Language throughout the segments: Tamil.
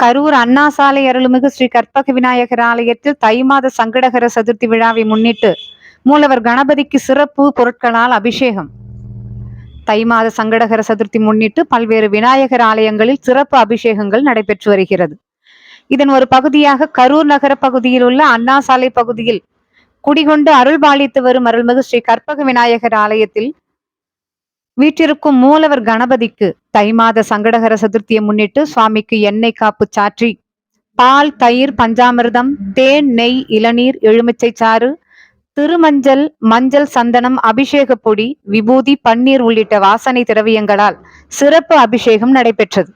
கரூர் அண்ணா சாலை அருள்மிகு ஸ்ரீ கற்பக விநாயகர் ஆலயத்தில் தை மாத சங்கடகர சதுர்த்தி விழாவை முன்னிட்டு மூலவர் கணபதிக்கு சிறப்பு பொருட்களால் அபிஷேகம். தை மாத சங்கடகர சதுர்த்தி முன்னிட்டு பல்வேறு விநாயகர் ஆலயங்களில் சிறப்பு அபிஷேகங்கள் நடைபெற்று வருகிறது. இதன் ஒரு பகுதியாக கரூர் நகர பகுதியில் உள்ள அண்ணா சாலை பகுதியில் குடிகொண்டு அருள் பாலித்து வரும் அருள்மிகு ஸ்ரீ கற்பக விநாயகர் ஆலயத்தில் வீற்றிருக்கும் மூலவர் கணபதிக்கு தை மாத சங்கடகர சதுர்த்தியை முன்னிட்டு சுவாமிக்கு எண்ணெய் காப்பு சாற்றி. பால் தயிர் பஞ்சாமிர்தம் தேன் நெய் இளநீர் எலுமிச்சை சாறு திருமஞ்சள் மஞ்சள் சந்தனம் அபிஷேக பொடி விபூதி பன்னீர் உள்ளிட்ட வாசனை திரவியங்களால் சிறப்பு அபிஷேகம் நடைபெற்றது.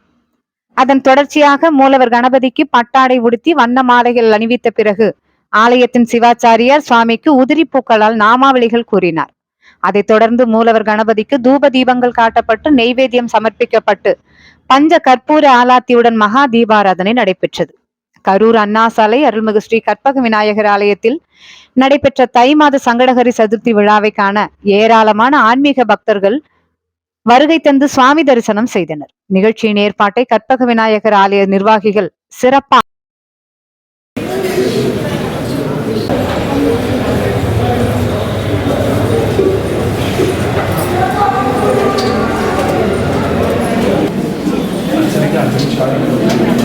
அதன் தொடர்ச்சியாக மூலவர் கணபதிக்கு பட்டாடை உடுத்தி வண்ண மாலைகள் அணிவித்த பிறகு ஆலயத்தின் சிவாச்சாரியார் சுவாமிக்கு உதிரி பூக்களால் நாமாவளிகள் கூறினார். அதைத் தொடர்ந்து மூலவர் கணபதிக்கு தூப தீபங்கள் காட்டப்பட்டு நெய்வேத்தியம் சமர்ப்பிக்கப்பட்டு பஞ்ச கற்பூர ஆலாத்தியுடன் மகா தீபாராதனை நடைபெற்றது. கரூர் அண்ணா சாலை அருள்மிகு ஸ்ரீ கற்பக விநாயகர் ஆலயத்தில் நடைபெற்ற தை மாத சங்கடகரி சதுர்த்தி விழாவை காண ஏராளமான ஆன்மீக பக்தர்கள் வருகை தந்து சுவாமி தரிசனம் செய்தனர். நிகழ்ச்சியின் ஏற்பாட்டை கற்பக விநாயகர் ஆலய நிர்வாகிகள் சிறப்பாக சிறப்பா